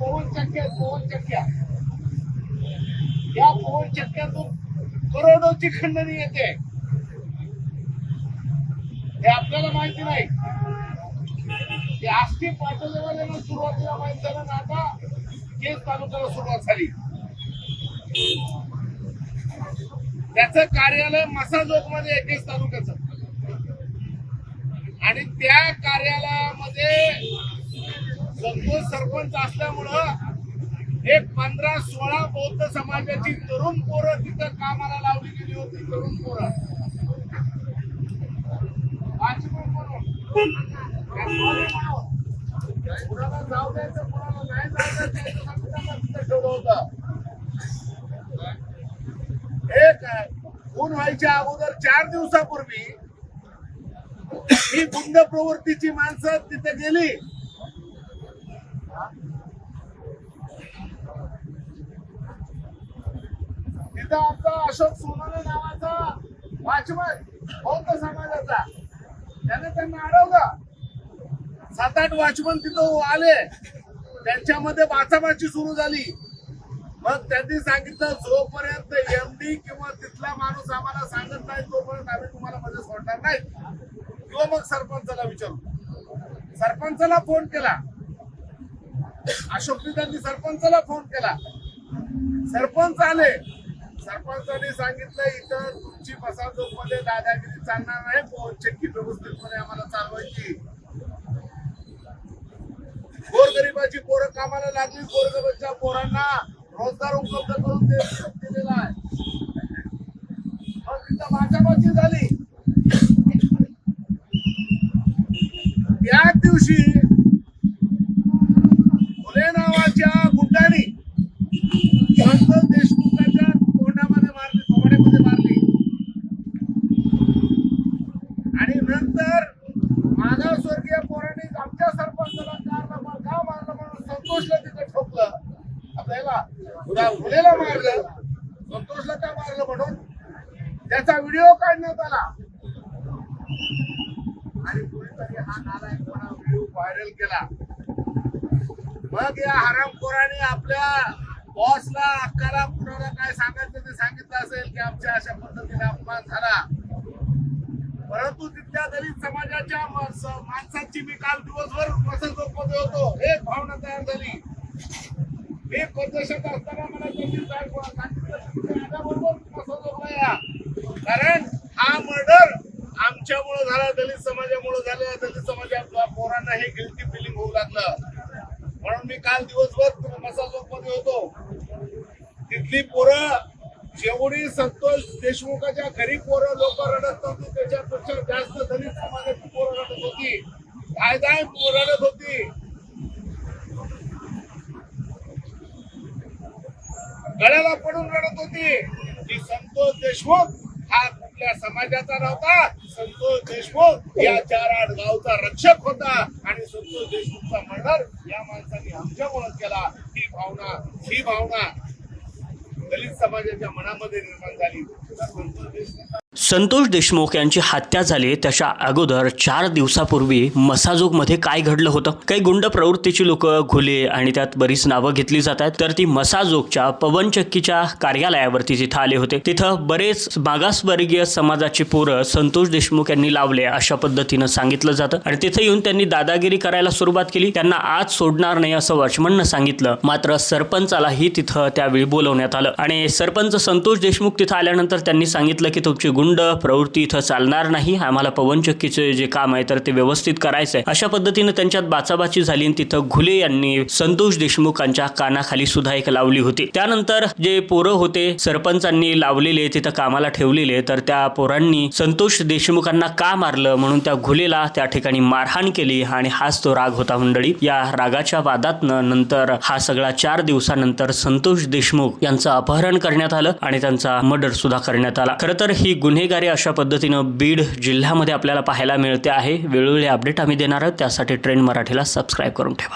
पवन चक्क्या पवन चक्क्या या पवन चक्क्यातून करोडोची खंडणी येते. हे आपल्याला माहिती नाही. ते आष्टी पाटोलेवाल्यानं सुरुवातीला माहीत झालं ना आता? केस तालुक्याला सुरुवात झाली. त्याचं कार्यालय मसाजोगमध्ये केस तालुक्याचं. आणि त्या कार्यालयामध्ये संतोष सरपंच असल्यामुळे एक सोळा बौद्ध समाजाची तरुण पोरं तिथं कामाला लावली गेली होती तरुण पोरं. हो? हो? जाऊ द्यायचं नाही जाऊ द्यायचं तिथं ठेवलं होतं? एक खून व्हायच्या अगोदर चार दिवसापूर्वी ही गुंड प्रवृत्तीची माणसं तिथे गेली. तिथं आमचा अशोक सोनवणे नावाचा वाचमन बौद्ध समाजाचा. त्याने त्यांना अडवलं. सात आठ वाचमन तिथं आले. त्यांच्यामध्ये बाचाबाची सुरू झाली. मग त्यांनी सांगितलं जोपर्यंत एमडी किंवा तिथला माणूस आम्हाला सांगत नाही तोपर्यंत आम्ही तुम्हाला मध्ये सोडणार नाही. किंवा मग सरपंचाला विचारू सरपंचाला फोन केला. अशोक त्यांनी सरपंचाला फोन केला. सरपंच आले. सरपंचांनी सांगितलं इथं तुमची बसावचौक दादागिरी चालणार नाही. चक्की व्यवस्थितपणे आम्हाला चालवायची. गोरगरिबाची पोरं कामाला लागली गोरगरिबाच्या पोरांना रोजगार उपलब्ध करून दिलेला आहे. मग तिथं झाली. त्याच दिवशी फुले नावाच्या गुंडाने संतोष देशमुखाच्या तोंडामध्ये मारली थोबाड्यामध्ये मारली आणि नंतर मागासवर्गीय पोरांनी आमच्या सरपंचाला कारला मा- का मारलं म्हणून संतोषला तिथे ठोकलं आपल्याला मारलं. संतोषला का मारलं म्हणून? त्याचा व्हिडिओ काढण्यात आला. आणि कुणीतरी हा नालायकपणा व्हिडिओ व्हायरल केला. मग या हरामखोराने आपल्या बॉसला अक्काला कुणाला काय सांगायचं ते सांगितलं असेल की आमच्या अशा पद्धतीने अपमान झाला. परंतु तिथल्या दलित समाजाच्या माणसाची मी काल दिवसभरमध्ये होतो. एक भावना तयार झाली. मी परदेशात असताना मला त्यांनी सांगितलं कारण हा मर्डर आमच्यामुळे झाला दलित समाजामुळे झाला. दलित समाजा पोरांना हे गिल्टी फिलिंग होऊ लागलं. म्हणून मी काल दिवसभर मसाजोगमध्ये होतो. तिथली पोरं जेवढी संतोष देशमुखाच्या घरी पोरं लोक रडत नव्हती त्याच्यापेक्षा जास्त दलित समाजाची पोरं रडत होती. काय काय रडत होती? गळ्याला पडून रडत होती. की संतोष देशमुख हा कुठल्या समाजाचा नव्हता संतोष देशमुख या चार आठ गावचा रक्षक होता आणि संतोष देशमुखचा मर्डर या माणसाने आमच्यामुळे केला. ही भावना ही भावना दलित समाजाच्या मनामध्ये निर्माण झाली. तर संतोष देशमुख संतोष देशमुख यांची हत्या झाली. त्याच्या अगोदर चार दिवसापूर्वी मसाजोगमध्ये काय घडलं होतं? काही गुंड प्रवृत्तीची लोक घुले आणि त्यात बरीच नावं घेतली जातात तर ती मसाजोगच्या पवनचक्कीच्या कार्यालयावरती तिथं आले होते. तिथं बरेच मागासवर्गीय समाजाची पोरं संतोष देशमुख यांनी लावले अशा पद्धतीनं सांगितलं जातं. आणि तिथं येऊन त्यांनी दादागिरी करायला सुरुवात केली. त्यांना आज सोडणार नाही असं वॉचमननं सांगितलं. मात्र सरपंचालाही तिथं त्यावेळी बोलवण्यात आलं. आणि सरपंच संतोष देशमुख तिथं आल्यानंतर त्यांनी सांगितलं की तुमची गुंड प्रवृत्ती इथं चालणार नाही. आम्हाला पवनचक्कीचे जे काम आहे तर ते व्यवस्थित करायचं आहे अशा पद्धतीनं त्यांच्यात बाचाबाची झाली आणि तिथं घुले यांनी संतोष देशमुखांच्या कानाखाली सुद्धा एक लावली होती. त्यानंतर जे पोरं होते सरपंचांनी लावलेले तिथं कामाला ठेवलेले तर त्या पोरांनी संतोष देशमुखांना का मारलं? म्हणून त्या घुलेला त्या ठिकाणी मारहाण केली आणि हाच तो राग होता मंडळी. या रागाच्या वादातनं नंतर हा सगळा चार दिवसानंतर संतोष देशमुख यांचं अपहरण करण्यात आलं आणि त्यांचा मर्डर सुद्धा करण्यात आला. खरं तर ही गुन्हेगारी अशा पद्धतीनं बीड जिल्ह्यामध्ये आपल्याला पाहायला मिळते आहे. वेळोवेळी अपडेट आम्ही देणार आहोत. त्यासाठी ट्रेंड मराठीला सबस्क्राईब करून ठेवा.